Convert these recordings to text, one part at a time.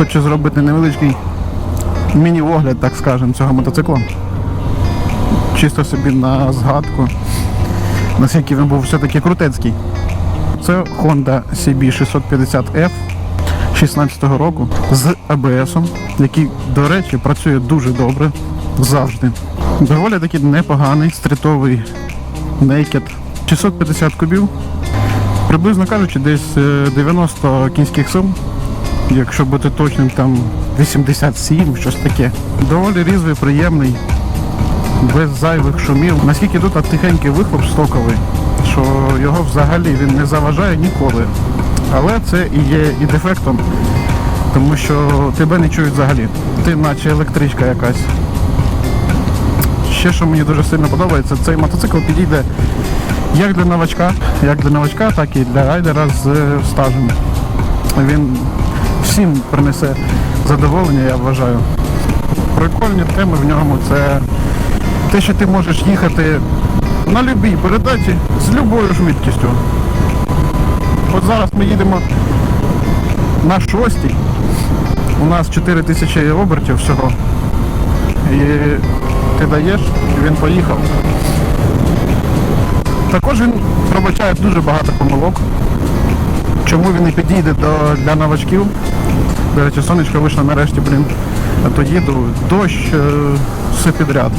Хочу зробити невеличкий міні-огляд, так скажемо, цього мотоцикла. Чисто собі на згадку, наскільки він був все-таки крутецький. Це Honda CB650F 16 року з ABS, який, до речі, працює дуже добре завжди. Доволі таки непоганий стрітовий Naked. 650 кубів. Приблизно кажучи, десь е, 90 кінських сил. Якщо бути точним, там 87, щось таке. Доволі різвий, приємний, без зайвих шумів. Наскільки тут тихенький вихлоп стоковий, що його взагалі він не заважає ніколи. Але це і є і дефектом, тому що тебе не чують взагалі. Ти наче електричка якась. Ще що мені дуже сильно подобається, цей мотоцикл підійде як для новачка, як для новачка, так і для райдера з е, стажем. Він всім принесе задоволення, я вважаю. Прикольні теми в ньому це те, що ти можеш їхати на будь-якій передачі з любою швидкістю. От зараз ми їдемо на шостій. У нас 4000 обертів всього. І ти даєш, він поїхав. Також він пробачає дуже багато помилок. Чому він і підійде до, для новачків? До речі, сонечко вийшло нарешті, блін. А то їду, дощ, е, все підряд.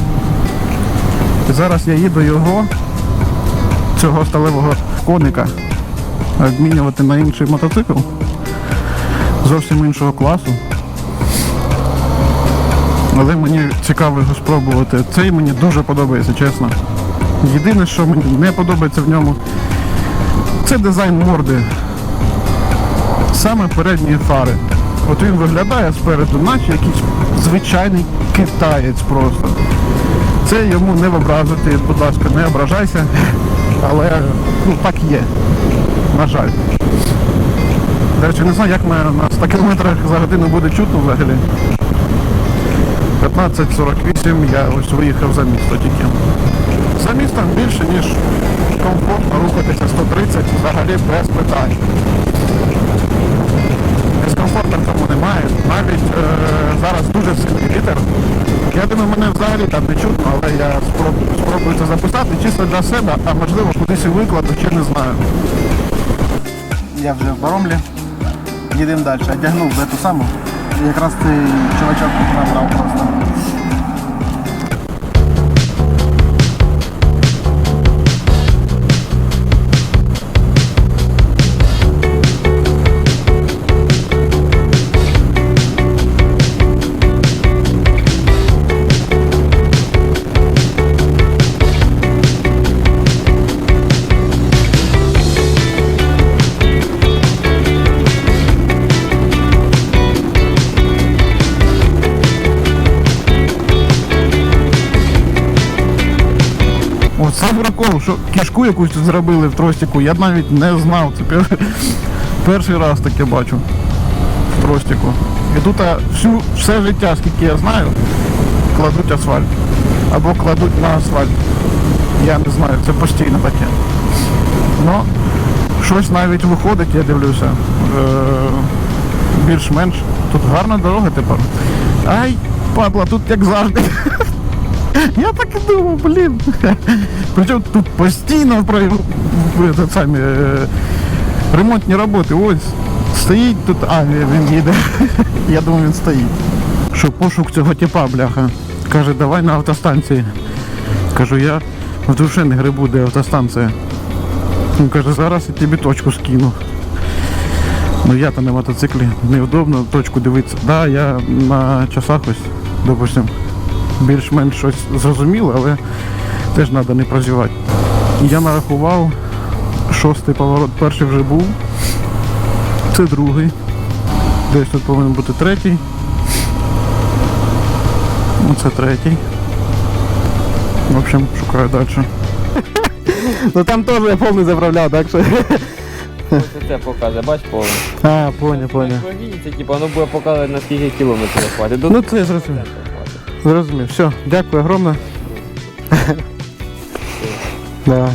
І зараз я їду його, цього сталевого коника, обмінювати на інший мотоцикл. Зовсім іншого класу. Але мені цікаво його спробувати. Цей мені дуже подобається, чесно. Єдине, що мені не подобається в ньому, це дизайн морди. Саме передні фари. От він виглядає спереду, наче якийсь звичайний китаєць просто. Це йому не в будь ласка, не ображайся. Але ну, так є. На жаль. До речі, не знаю, як мене на 100 км за годину буде чутно взагалі. 15.48 я ось виїхав за місто тільки. За містом більше, ніж комфортно рухатися 130 взагалі без питань. Дискомфорту в тому немає. Навіть е, зараз дуже сильний вітер. Я думаю, мене взагалі там не чутно, але я спробую, спробую це записати чисто для себе, а можливо кудись і викладу, ще не знаю. Я вже в Баромлі. Їдемо далі. Одягнув за ту саму. Якраз цей чувачок набрав просто. Оце прикол, що кішку якусь зробили в тростику, я навіть не знав. Це пер- перший раз таке бачу в тростику. І тут всю, все життя, скільки я знаю, кладуть асфальт. Або кладуть на асфальт. Я не знаю, це постійно таке. Ну, щось навіть виходить, я дивлюся. Е- більш-менш. Тут гарна дорога тепер. Ай, падла, тут як завжди. Я так і думав, блін. Причому тут постійно про це самі, е, ремонтні роботи. Ось стоїть тут, а він їде. Я думаю, він стоїть. Що пошук цього типа, бляха. Каже, давай на автостанції. Кажу, я в душе не грибу, де автостанція. Він каже, зараз я тобі точку скину. Ну я то на мотоциклі, невдобно точку дивитися. Да, я на часах ось, допустим, більш-менш щось зрозуміло, але теж треба не прозівати. Я нарахував, шостий поворот перший вже був. Це другий. Десь тут повинен бути третій. Ну, це третій. В общем, шукаю далі. Ну там теж я повний заправляв, так що. Ось це показує, бач повно. А, поняв, поняв. Це типу, воно буде показувати на скільки кілометрів хватить. Ну це зрозумів. Зрозумів. Все, дякую огромне. Давай.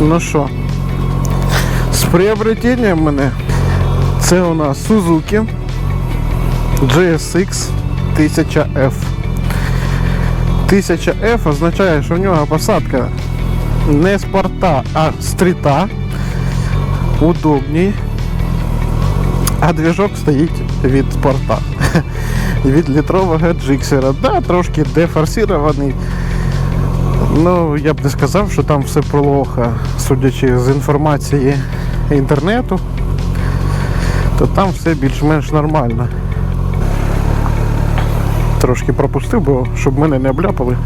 Ну що, з приобретінням мене це у нас Suzuki GSX 1000F. 1000F означає, що в нього посадка не спорта, а стріта. Удобній. А движок стоїть від спорта. Від літрового джиксера. Да, трошки дефорсірований. Ну, я б не сказав, що там все плохо, судячи з інформації інтернету, то там все більш-менш нормально. Трошки пропустив, бо щоб мене не обляпали.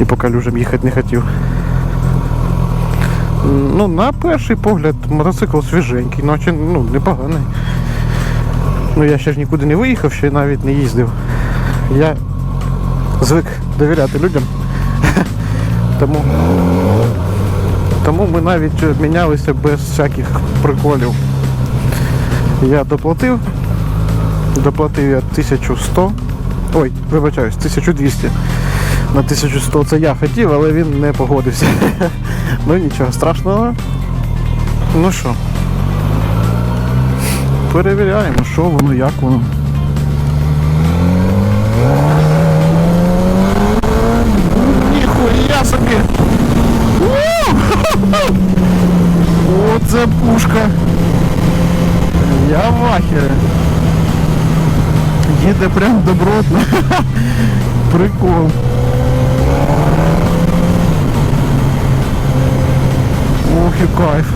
І по калюжам їхати не хотів. Ну, на перший погляд, мотоцикл свіженький, наче ну, непоганий. Ну я ще ж нікуди не виїхав, ще навіть не їздив. Я звик довіряти людям. Тому, тому ми навіть обмінялися без всяких приколів. Я доплатив. Доплатив я 1100. Ой, вибачаюсь, 1200. На 1100 це я хотів, але він не погодився. Ну нічого страшного. Ну що, перевіряємо, що воно, як воно. Ніхуя собі! Оце пушка! Я в ахері. Їде прям добротно. Прикол. Ох і кайф.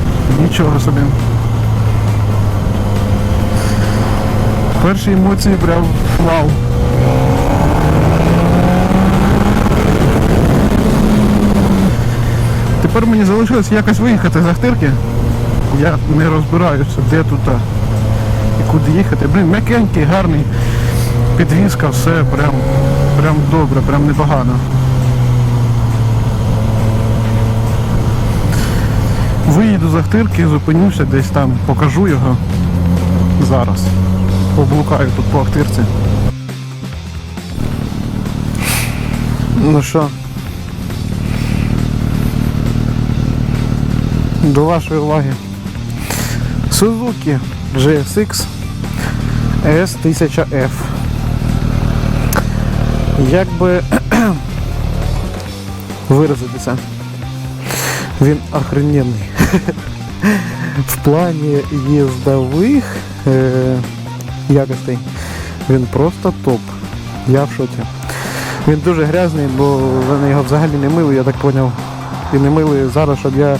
Нічого собі. Перші емоції прям вау. Тепер мені залишилось якось виїхати з Ахтирки. Я не розбираюся, де тут і куди їхати. Блін, м'якенький, гарний. Підвізка, все прям, прям добре, прям непогано. Виїду з Ахтирки, зупинюся десь там, покажу його зараз. Облукаю тут по Ахтирці. Ну що? До вашої уваги. Suzuki GSX S1000F. Як би виразитися, він охрененний. В плані їздових е, якостей він просто топ. Я в шоці. Він дуже грязний, бо вони його взагалі не мили, я так зрозумів. І не мили зараз, щоб я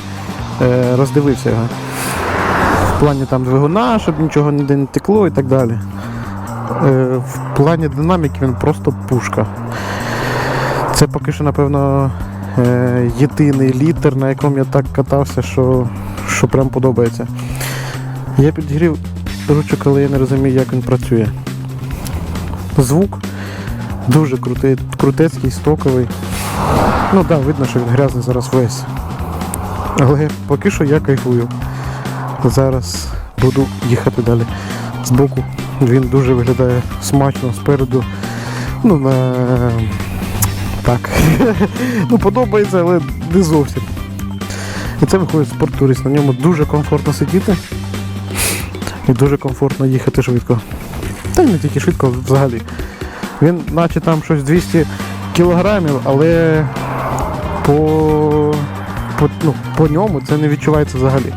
е, роздивився його. В плані там двигуна, щоб нічого ніде не текло і так далі. Е, в плані динаміки він просто пушка. Це поки що, напевно, е, єдиний літер, на якому я так катався, що, що прям подобається. Я підгрів ручок, але я не розумію, як він працює. Звук дуже крутий, крутецький, стоковий. Ну так, да, видно, що він грязний зараз весь. Але поки що я кайфую. Зараз буду їхати далі. Збоку він дуже виглядає смачно спереду. Ну, на... так. ну, подобається, але не зовсім. І це виходить спорттурист. На ньому дуже комфортно сидіти. І дуже комфортно їхати швидко. Та й не тільки швидко взагалі. Він наче там щось 200 кілограмів, але по, по, ну, по ньому це не відчувається взагалі.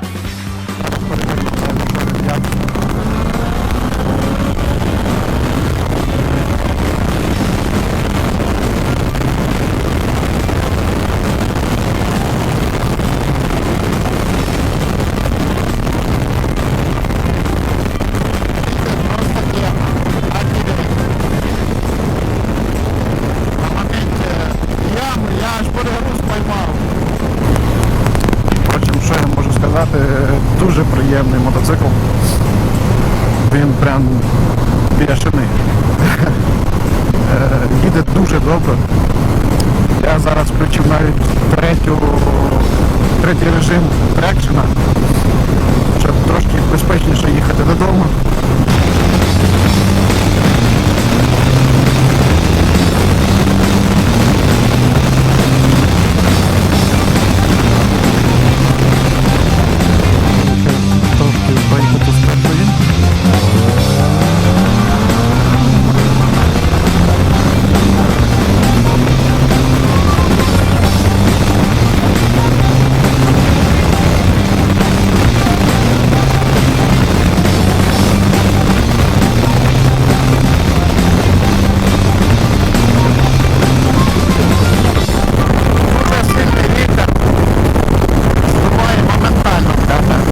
Приємний мотоцикл. Він прям бішений. Е, Їде дуже добре. Я зараз включив навіть третю, третій режим трекшена, щоб трошки безпечніше їхати додому.